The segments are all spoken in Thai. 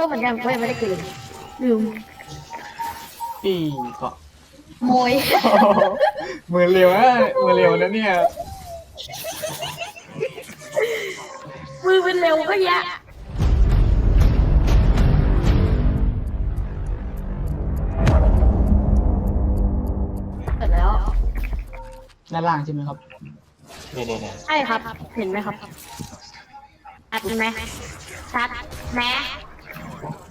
อเหมือนกันก็ยังไม่ได้กินลืมปีเกาะโมยโอ้โหมือเร็วนะมือเร็วนะเนี่ยมือเป็นเร็วก็แยะเสร็จแล้วด้านล่างใช่ไหมครับเนี่ยเนี่ยเนี่ยใช่ครับ เห็นไหมครับชัดไหมชัดแม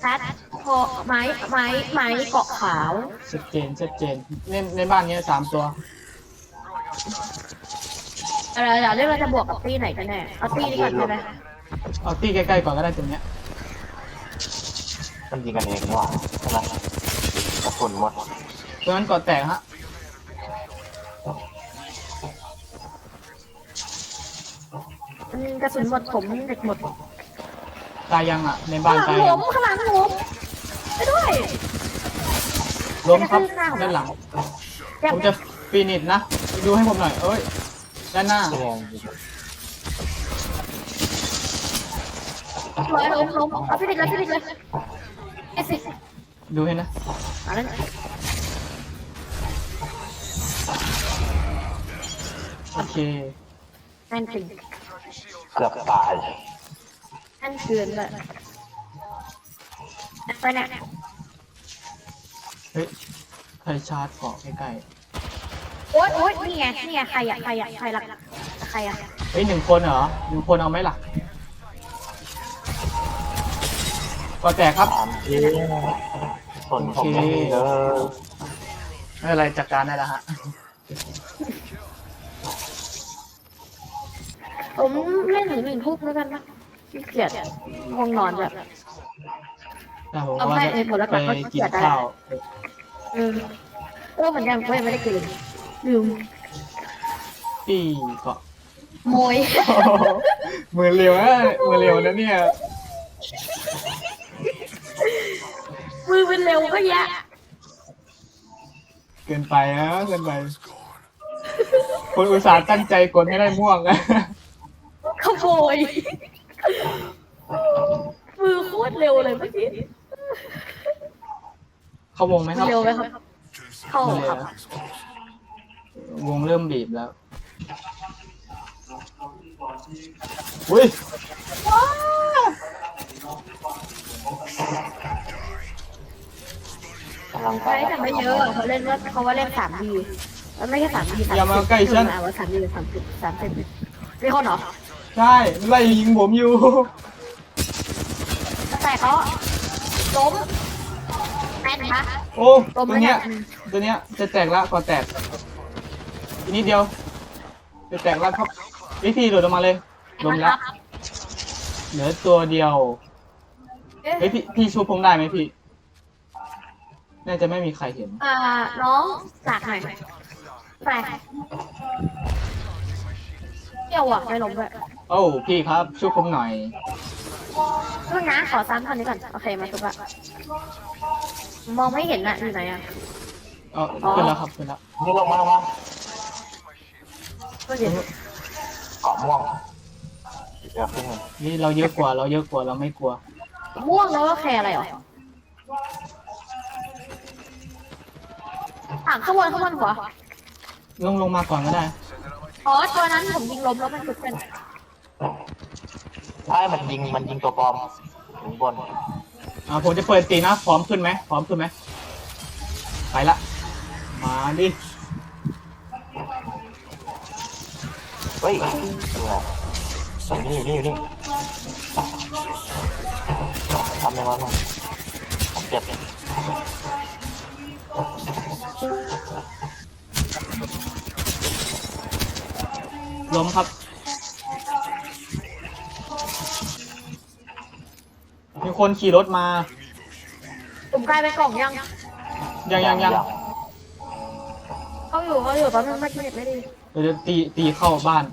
ชัดโคไม้ไม้ไม้เกาะขาวชัดเจนชัดเจนในในบ้านเนี้ยสามตัวเดี๋ยวเดี๋ยวเรื่องเราจะบวกกับตี้ไหนกันแน่เอาตี้นี้ก่อนใช่ไหมเอาตีใกล้ๆก่อนก็ได้ตรงเนี้ยมันยิงกันเองนี่หว่าใช่ไหมกระสุนหมดตัวนั้นก่อแตกฮะอืมกระสุนหมดผมเด็กหมด ตายยังอะ ในข้าบ้างนหลังตายผยังมข้างหลังผมไปด้วยล้มครับด้านหลังอยากผมจะฟีนิชนะดูให้ผมหน่อย เอ้ย ด้านหน้าที่แรงยิงร้อยล้มล้มเอาพี่ดิเลยพี่ดิเลยไอ้สิดูให้นะเอาแล้วโอเคแน่นจริงเกือบตาย แน่นเกินเลยไปเนี่ยเฮ้ยใครชาร์จเกาะใกล้โอ๊ยโอ๊ยนี่ไงนี่ไงใครอะใครอะใครละใครอะๆเฮ้ยหนึ่งคนเหรอหนึ่งคนเอาไหมล่ะก่อแตกครับสามทีส่วนผมไม่มีเลยไม่เป็นไรจัดการได้แล้วฮะ ผมเล่นถึงหนึ่งทุ่มแล้วกันนะ ขี้เกียจง่วงนอนแบบแต่ผมเอาว่าให้จะไอ้ผลไม้ไปก็กินเสียดายข้าวเออเออเหมือนกันก็ยังไม่ได้กินลืมปีเกาะโมยโอ้โหมือเร็วนะมือเร็วนะเนี่ย มือเป็นเร็วก็แยะเกินไปนะเกินไป คนอุตส่าห์ตั้งใจกดให้ได้ม่วงนะขโมย มือโคตรเร็วเลยเมื่อกี้เข้าวงไหมครับ เร็วไหมครับ เข้าไม่ครับนะวงเริ่มบีบแล้วอุ้ยกำลังไปไม่แต่ไม่เยอะเขาเล่นว่าเขาว่าเล่นสามดีมันไม่ใช่สามดีสามอย่ามาใกล้ฉัน ว่าสามดีหรือสามสิบสามสิบมีคนเหรอ ใช่ไล่ยิงผมอยู่ แต่เขาล้มแม่นคะโอ้ตัตัววมันเนี้ยเนี่ยตัวเนี้ยจะแตกละก่อนแตกอีกนิดเดียวจะแตกละครับวิธีหลุดออกมาเลยลมแล้วเหลือตัวเดียวเอ๊ะเฮ้ยพี่พี่ชูผมได้ไหมพี่ น่าจะไม่มีใครเห็นอ่าน้องจากหน่อยไปเที่ยวอะไม่ล้มด้วย โอ้พี่ครับช่วยผมหน่อยเพิ่งนะขอซ้ำคนนี้ก่อน โอเคมาทุกละมองไม่เห็นอะอยู่ไหนอะเออขึ้นแล้วครับขึ้นแล้วนี่ลงมาลงมาก็เห็นเกาะม่วงเดี๋ยวขึ้นมานี่เราเยอะกว่าเราเยอะกว่าเราไม่กลัวม่วงแล้วก็แคร์อะไรหรอถามข้างบนข้างบนหัวลงลงมาก่อนก็ได้ อ๋อตัวนั้นผมยิงล้มแล้วมันจุดเป็น ใช่มันยิงมันยิงตัวปลอมถึงบนอ่าผมจะเปิดตีนะ พร้อมขึ้นไหมพร้อมขึ้นไหมไปละ มาดิ เฮ้ยนี่ไงอยู่นี่อยู่นี่อยู่นี่ทำยังไงบ้างผมเจ็บล้มครับ คนขี่รถมา ผมกลายเป็นกล่องยังยังยังยังเขาอยู่เขาอยู่ตอนนั้นไม่เห็นไม่ดีเดี๋ยวจะตีตีเข้าบ้าน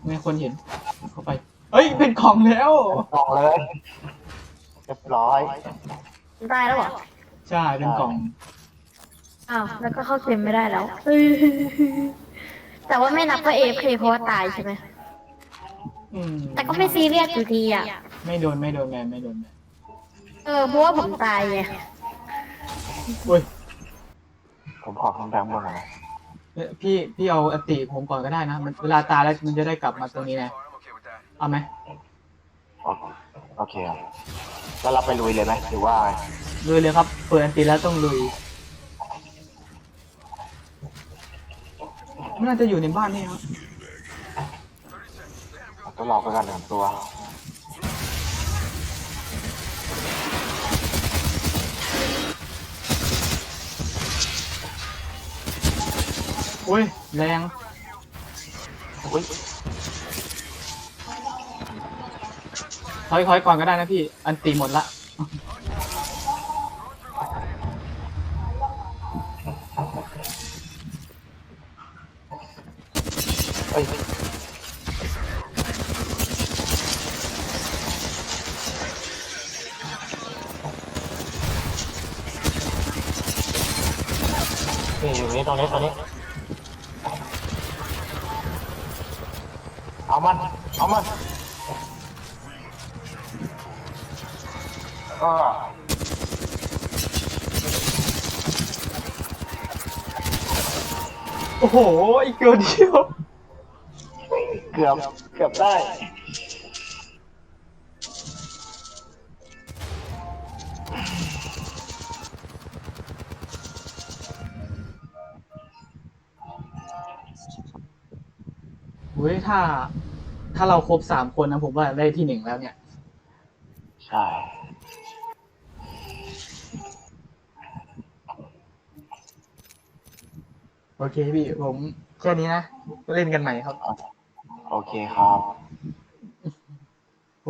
ไม่ให้คนเห็น เข้าไปเฮ้ยเป็นของแล้วกล่องเลยเรียบร้อยผมตายแล้วเหรอใช่เป็นกล่องอ้าวแล้วก็เข้าเกมไม่ได้แล้วแต่ว่าไม่นับว่าเอฟเคเพราะว่าตายใช่ไหมอืมแต่ก็ไม่ซีเรียสอยู่ดีอะ ไม่โดนไม่โดนแมนไม่โดนแมนเออเพราะว่าผมตายไงอุ้ยผมขอคำแบงค์บ้างนะเอ้ยพี่พี่เอาอติผมก่อนก็ได้นะมันเวลาตายแล้วมันจะได้กลับมาตรงนี้ไงเอาไหมโอโอเคครับแล้วเราไปลุยเลยไหมหรือว่าไงลุยเลยครับเปิดอันติแล้วต้องลุยมันน่าจะอยู่ในบ้านนี่ครับต้องรอไปกันหนึ่งตัว อุ้ยแรงอุ้ยถอยถอยก่อนก็ได้นะพี่ อันตีหมดละเอ้ยนี่อยู่นี่ตรงนี้ตรงนี้ เอามัน เอามันเออโอ้โหอีกเกินเดียวเกือบ เกือบได้ เว้ยถ้า ถ้าเราครบสามคนนะผมว่าได้ที่หนึ่งแล้วเนี่ย ใช่ โอเคพี่ผมแค่นี้นะ เล่นกันใหม่ครับ โอเคครับ